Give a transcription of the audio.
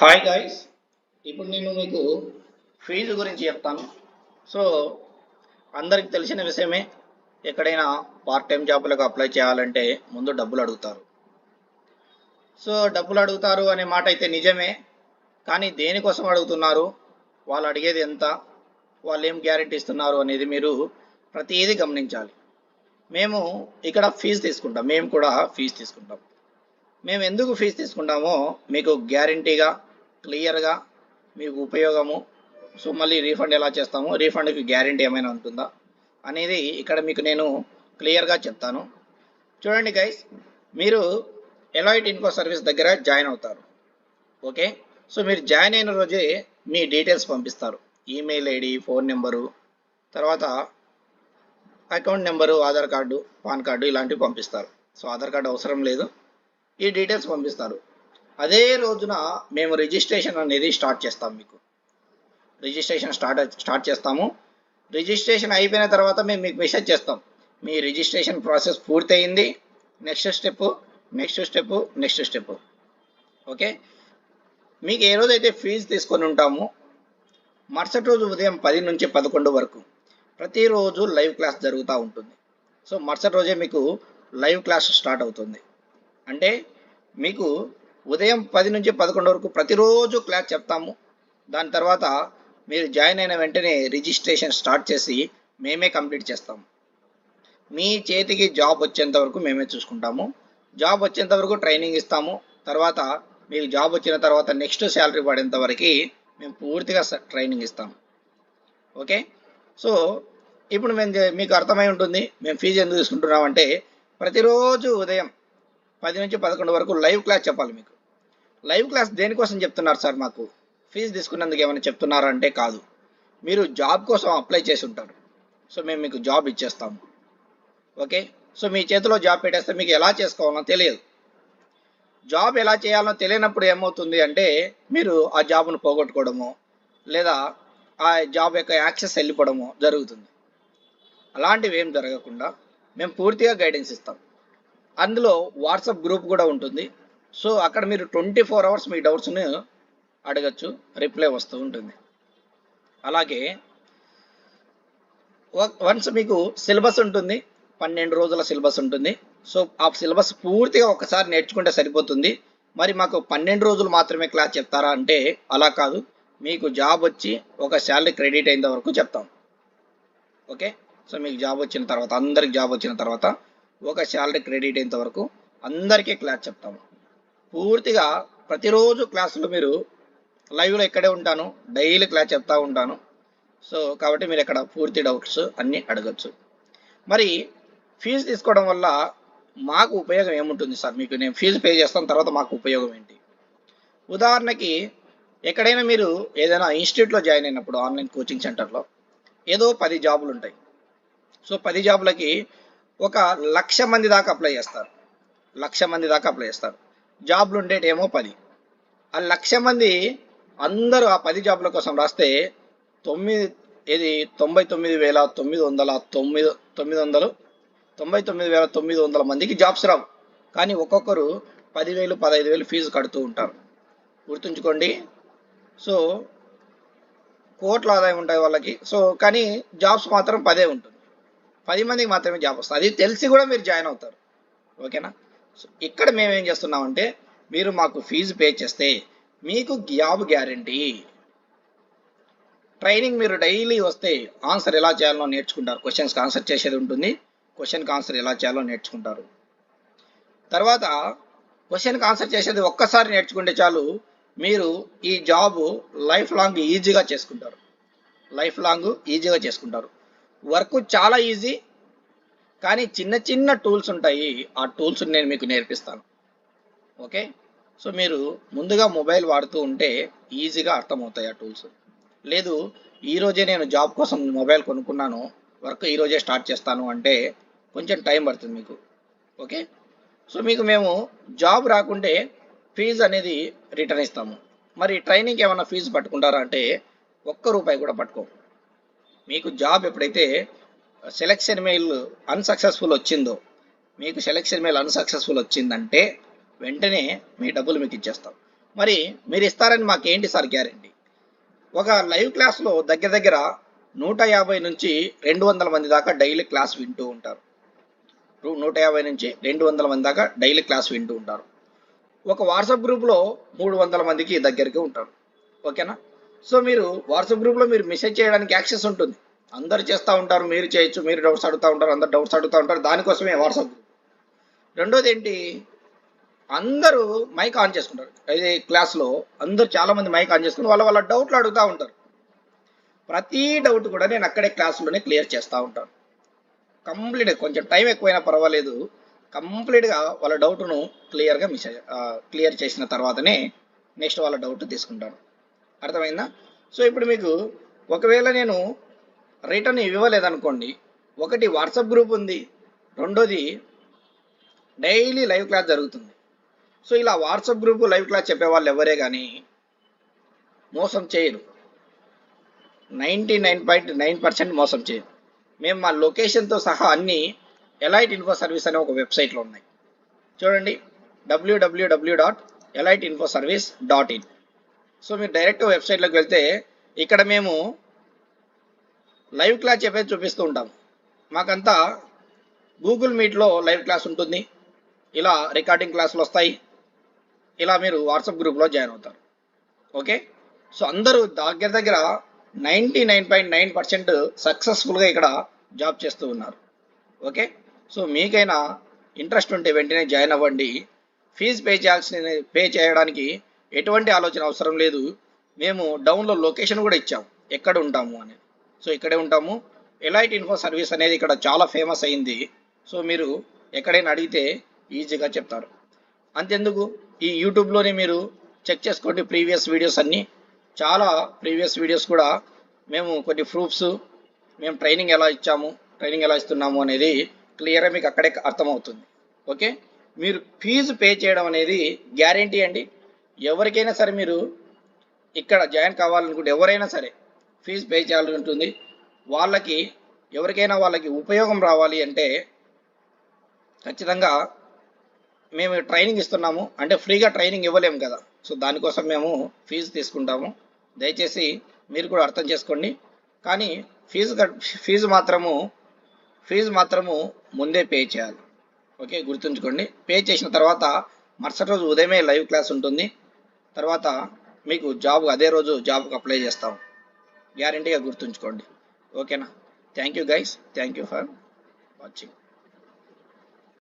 Hi guys ఇప్పుడు నేను మీకు ఫీజు గురించి చెప్తాను. సో అందరికి తెలిసిన విషయమే ఎక్కడైనా పార్ట్ టైం జాబులకు అప్లై చేయాలంటే ముందు డబ్బులు అడుగుతారు. సో డబ్బులు అడుగుతారు అనే మాట అయితే నిజమే. కానీ దేనికోసం అడుగుతున్నారు? వాళ్ళు అడిగేది ఎంత? వాళ్ళు ఏం గ్యారెంటీ ఇస్తున్నారు అనేది మీరు ప్రతిదీ గమనించాలి. మేము ఇక్కడ ఫీజు తీసుకుంటాం. మేము కూడా ఫీజు తీసుకుంటాం. మేము ఎందుకు ఫీజు తీసుకుంటామో మీకు గ్యారంటీగా క్లియర్గా మీకు ఉపయోగము. సో మళ్ళీ రీఫండ్ ఎలా చేస్తాము రీఫండ్కి గ్యారంటీ ఏమైనా ఉంటుందా అనేది ఇక్కడ మీకు నేను క్లియర్గా చెప్తాను. చూడండి గైస్ మీరు ఎలాయిట్ ఇన్ఫో సర్వీస్ దగ్గర జాయిన్ అవుతారు. ఓకే? సో మీరు జాయిన్ అయిన రోజే మీ డీటెయిల్స్ పంపిస్తారు. ఈమెయిల్ ఐడి ఫోన్ నెంబరు తర్వాత account number Aadhaar card PAN card ఇలాంటివి పంపిస్తారు. సో ఆధార్ కార్డు అవసరం లేదు. ఈ డీటెయిల్స్ పంపిస్తారు. అదే రోజున మేము రిజిస్ట్రేషన్ అనేది స్టార్ట్ చేస్తాం మీకు. రిజిస్ట్రేషన్ స్టార్ట్ స్టార్ట్ చేస్తాము. రిజిస్ట్రేషన్ అయిపోయిన తర్వాత మేము మీకు మెసేజ్ చేస్తాం. మీ రిజిస్ట్రేషన్ ప్రాసెస్ పూర్తయింది. Next step next step next step okay మీకు ఏ రోజైతే ఫీజు తీసుకొని ఉంటామో మరుసటి రోజు ఉదయం పది నుంచి పదకొండు వరకు ప్రతిరోజు లైవ్ క్లాస్ జరుగుతూ ఉంటుంది. సో మరుసటి రోజే మీకు లైవ్ క్లాస్ స్టార్ట్ అవుతుంది. అంటే మీకు ఉదయం పది నుంచి పదకొండు వరకు ప్రతిరోజు క్లాస్ చెప్తాము. దాని తర్వాత మీరు జాయిన్ అయిన వెంటనే రిజిస్ట్రేషన్ స్టార్ట్ చేసి మేమే కంప్లీట్ చేస్తాము. మీ చేతికి జాబ్ వచ్చేంత వరకు మేమే చూసుకుంటాము. జాబ్ వచ్చేంత వరకు ట్రైనింగ్ ఇస్తాము. తర్వాత మీకు జాబ్ వచ్చిన తర్వాత నెక్స్ట్ శాలరీ పడేంత వరకు మేము పూర్తిగా ట్రైనింగ్ ఇస్తాము. ఓకే? సో ఇప్పుడు మేము మీకు అర్థమై ఉంటుంది మేము ఫీజు ఎందుకు తీసుకుంటున్నామంటే ప్రతిరోజు ఉదయం పది నుంచి పదకొండు వరకు లైవ్ క్లాస్ చెప్పాలి మీకు. లైవ్ క్లాస్ దేనికోసం చెప్తున్నారు సార్ మాకు? ఫీజు తీసుకున్నందుకు ఏమైనా చెప్తున్నారా అంటే కాదు. మీరు జాబ్ కోసం అప్లై చేసి ఉంటారు. సో మేము మీకు జాబ్ ఇచ్చేస్తాము. ఓకే? సో మీ చేతిలో జాబ్ పెట్టేస్తే మీకు ఎలా చేసుకోవాలో తెలియదు. జాబ్ ఎలా చేయాలో తెలియనప్పుడు ఏమవుతుంది అంటే మీరు ఆ జాబ్ను పోగొట్టుకోవడము లేదా ఆ జాబ్ యొక్క యాక్సెస్ వెళ్ళిపోవడము జరుగుతుంది. అలాంటివి ఏం జరగకుండా మేము పూర్తిగా గైడెన్స్ ఇస్తాం. అందులో వాట్సాప్ గ్రూప్ కూడా ఉంటుంది. సో అక్కడ మీరు ట్వంటీ ఫోర్ అవర్స్ మీ డౌట్స్ని అడగచ్చు రిప్లై వస్తూ ఉంటుంది. అలాగే వన్స్ మీకు సిలబస్ ఉంటుంది పన్నెండు రోజుల సిలబస్ ఉంటుంది. సో ఆ సిలబస్ పూర్తిగా ఒకసారి నేర్చుకుంటే సరిపోతుంది. మరి మాకు పన్నెండు రోజులు మాత్రమే క్లాస్ చెప్తారా అంటే అలా కాదు. మీకు జాబ్ వచ్చి ఒక శాలరీ క్రెడిట్ అయిన వరకు చెప్తాం. ఓకే? సో మీకు జాబ్ వచ్చిన తర్వాత అందరికి జాబ్ వచ్చిన తర్వాత ఒక శాలరీ క్రెడిట్ అయినంత వరకు అందరికీ క్లాస్ చెప్తాము. పూర్తిగా ప్రతిరోజు క్లాసులో మీరు లైవ్లో ఇక్కడే ఉంటాను డైలీ క్లాస్ చెప్తా ఉంటాను. సో కాబట్టి మీరు ఇక్కడ పూర్తి డౌట్స్ అన్నీ అడగచ్చు. మరి ఫీజు తీసుకోవడం వల్ల మాకు ఉపయోగం ఏముంటుంది సార్? మీకు నేను ఫీజు పే చేస్తాను తర్వాత మాకు ఉపయోగం ఏంటి? ఉదాహరణకి ఎక్కడైనా మీరు ఏదైనా ఇన్స్టిట్యూట్లో జాయిన్ అయినప్పుడు ఆన్లైన్ కోచింగ్ సెంటర్లో ఏదో పది జాబులు ఉంటాయి. సో పది జాబులకి ఒక లక్ష మంది దాకా అప్లై చేస్తారు. లక్ష మంది దాకా అప్లై చేస్తారు. జాబ్లు ఉండేటేమో పది. ఆ లక్ష మంది అందరూ ఆ పది జాబ్ల కోసం రాస్తే తొమ్మిది ఇది తొంభై తొమ్మిది వేల తొమ్మిది వందల తొమ్మిది తొమ్మిది వందలు తొంభై తొమ్మిది వేల తొమ్మిది వందల మందికి జాబ్స్ రావు. కానీ ఒక్కొక్కరు పదివేలు పదహైదు వేలు ఫీజు కడుతూ ఉంటారు. గుర్తుంచుకోండి. సో కోట్ల ఆదాయం ఉంటాయి వాళ్ళకి. సో కానీ జాబ్స్ మాత్రం పదే ఉంటుంది. పది మందికి మాత్రమే జాబ్ వస్తుంది. అది తెలిసి కూడా మీరు జాయిన్ అవుతారు. ఓకేనా? ఇక్కడ మేము ఏం చేస్తున్నామంటే మీరు మాకు ఫీజు పే చేస్తే మీకు జాబ్ గ్యారంటీ ట్రైనింగ్ మీరు డైలీ వస్తే ఆన్సర్ ఎలా చేయాలో నేర్చుకుంటారు. క్వశ్చన్స్కి ఆన్సర్ చేసేది ఉంటుంది. క్వశ్చన్కి ఆన్సర్ ఎలా చేయాలో నేర్చుకుంటారు. తర్వాత క్వశ్చన్కి ఆన్సర్ చేసేది ఒక్కసారి నేర్చుకుంటే చాలు మీరు ఈ జాబ్ లైఫ్ లాంగ్ ఈజీగా చేసుకుంటారు. లైఫ్ లాంగ్ ఈజీగా చేసుకుంటారు. వర్క్ చాలా ఈజీ కానీ చిన్న చిన్న టూల్స్ ఉంటాయి. ఆ టూల్స్ నేను మీకు నేర్పిస్తాను. ఓకే? సో మీరు ముందుగా మొబైల్ వాడుతూ ఉంటే ఈజీగా అర్థమవుతాయి ఆ టూల్స్. లేదు ఈ రోజే నేను జాబ్ కోసం మొబైల్ కొనుక్కున్నాను. వర్క్ ఈరోజే స్టార్ట్ చేస్తాను అంటే కొంచెం టైం పడుతుంది మీకు. ఓకే? సో మీకు మేము జాబ్ రాకుంటే ఫీజు అనేది రిటర్న్ ఇస్తాము. మరి ట్రైనింగ్కి ఏమైనా ఫీజు పట్టుకుంటారా అంటే ఒక్క రూపాయి కూడా పట్టుకోము. మీకు జాబ్ ఎప్పుడైతే సెలెక్షన్ మెయిల్ అన్సక్సెస్ఫుల్ వచ్చిందో మీకు సెలెక్షన్ మెయిల్ అన్సక్సెస్ఫుల్ వచ్చిందంటే వెంటనే మీ డబ్బులు మీకు ఇచ్చేస్తాం. మరి మీరు ఇస్తారని మాకేంటి సార్ గ్యారంటీ? ఒక లైవ్ క్లాస్లో దగ్గర దగ్గర నూట యాభై నుంచి రెండు వందల మంది దాకా డైలీ క్లాస్ వింటూ ఉంటారు. నూట యాభై నుంచి రెండు వందల మంది దాకా డైలీ క్లాస్ వింటూ ఉంటారు. ఒక వాట్సాప్ గ్రూప్లో మూడు వందల మందికి దగ్గరికి ఉంటారు. ఓకేనా? సో మీరు వాట్సాప్ గ్రూప్లో మీరు మెసేజ్ చేయడానికి యాక్సెస్ ఉంటుంది. అందరు చేస్తూ ఉంటారు మీరు చేయొచ్చు మీరు డౌట్స్ అడుగుతూ ఉంటారు అందరు డౌట్స్ అడుగుతూ ఉంటారు దానికోసమే వాట్సాప్ గ్రూప్ రెండోది ఏంటి అందరూ మైక్ ఆన్ చేసుకుంటారు. ఇది క్లాస్లో అందరూ చాలా మంది మైక్ ఆన్ చేసుకుని వాళ్ళ వాళ్ళ డౌట్లు అడుగుతూ ఉంటారు. ప్రతి డౌట్ కూడా నేను అక్కడే క్లాసులోనే క్లియర్ చేస్తూ ఉంటాను. కంప్లీట్ కొంచెం టైం ఎక్కువైనా పర్వాలేదు. కంప్లీట్గా వాళ్ళ డౌట్ను క్లియర్గా మిస్ క్లియర్ చేసిన తర్వాతనే నెక్స్ట్ వాళ్ళ డౌట్ తీసుకుంటాను. అర్థమైందా? సో ఇప్పుడు మీకు ఒకవేళ నేను రిటర్న్ ఇవ్వలేదనుకోండి ఒకటి వాట్సాప్ గ్రూప్ ఉంది రెండోది డైలీ లైవ్ క్లాస్ జరుగుతుంది. సో ఇలా వాట్సాప్ గ్రూప్ లైవ్ క్లాస్ చెప్పేవాళ్ళు ఎవరే కానీ మోసం చేయరు. Ninety nine point nine percent మోసం చేయరు. మేము మా లొకేషన్తో సహా అన్ని ఎలైట్ ఇన్ఫో సర్వీస్ అనే ఒక వెబ్సైట్లో ఉన్నాయి. చూడండి W W W dot Elite Info Service dot in. So మీరు డైరెక్ట్ వెబ్సైట్లోకి వెళ్తే ఇక్కడ మేము లైవ్ క్లాస్ చెప్పేది చూపిస్తూ ఉంటాం. మాకంతా గూగుల్ మీట్లో లైవ్ క్లాస్ ఉంటుంది. ఇలా రికార్డింగ్ క్లాసులు వస్తాయి. ఇలా మీరు వాట్సాప్ గ్రూప్లో జాయిన్ అవుతారు. ఓకే? సో అందరూ దగ్గర దగ్గర ninety nine point nine percent సక్సెస్ఫుల్గా ఇక్కడ జాబ్ చేస్తూ ఉన్నారు. ఓకే? సో మీకైనా ఇంట్రెస్ట్ ఉంటే వెంటనే జాయిన్ అవ్వండి. ఫీజు పే చేయాల్సిన పే చేయడానికి ఎటువంటి ఆలోచన అవసరం లేదు. మేము డౌన్లో లొకేషన్ కూడా ఇచ్చాం. ఎక్కడ ఉంటాము అని. సో ఇక్కడే ఉంటాము. ఎలైట్ ఇన్ఫో సర్వీస్ అనేది ఇక్కడ చాలా ఫేమస్ అయింది. సో మీరు ఎక్కడైనా అడిగితే ఈజీగా చెప్తారు. అంతెందుకు? ఈ యూట్యూబ్లోనే మీరు చెక్ చేసుకోండి ప్రీవియస్ వీడియోస్ అన్నీ. చాలా ప్రీవియస్ వీడియోస్ కూడా మేము కొన్ని ప్రూఫ్స్ మేము ట్రైనింగ్ ఎలా ఇచ్చాము ట్రైనింగ్ ఎలా ఇస్తున్నాము అనేది క్లియర్గా మీకు అక్కడే అర్థమవుతుంది. ఓకే మీరు ఫీజు పే చేయడం అనేది గ్యారంటీ అండి. ఎవరికైనా సరే మీరు ఇక్కడ జాయిన్ కావాలనుకుంటే ఎవరైనా సరే ఫీజు పే చేయాల్సి ఉంటుంది. వాళ్ళకి ఎవరికైనా వాళ్ళకి ఉపయోగం రావాలి అంటే ఖచ్చితంగా మేము ట్రైనింగ్ ఇస్తున్నాము. అంటే ఫ్రీగా ట్రైనింగ్ ఇవ్వలేము కదా. సో దానికోసం మేము ఫీజు తీసుకుంటాము. దయచేసి మీరు కూడా అర్థం చేసుకోండి. కానీ ఫీజు ఫీజు మాత్రము ఫీజు మాత్రము ముందే పే చేయాలి. ఓకే గుర్తుంచుకోండి. పే చేసిన తర్వాత మరుసటి రోజు ఉదయమే లైవ్ క్లాస్ ఉంటుంది. తర్వాత మీకు జాబ్ అదే రోజు జాబ్కి అప్లై చేస్తాం గ్యారంటీగా గుర్తుంచుకోండి. ఓకేనా? Thank you guys thank you for watching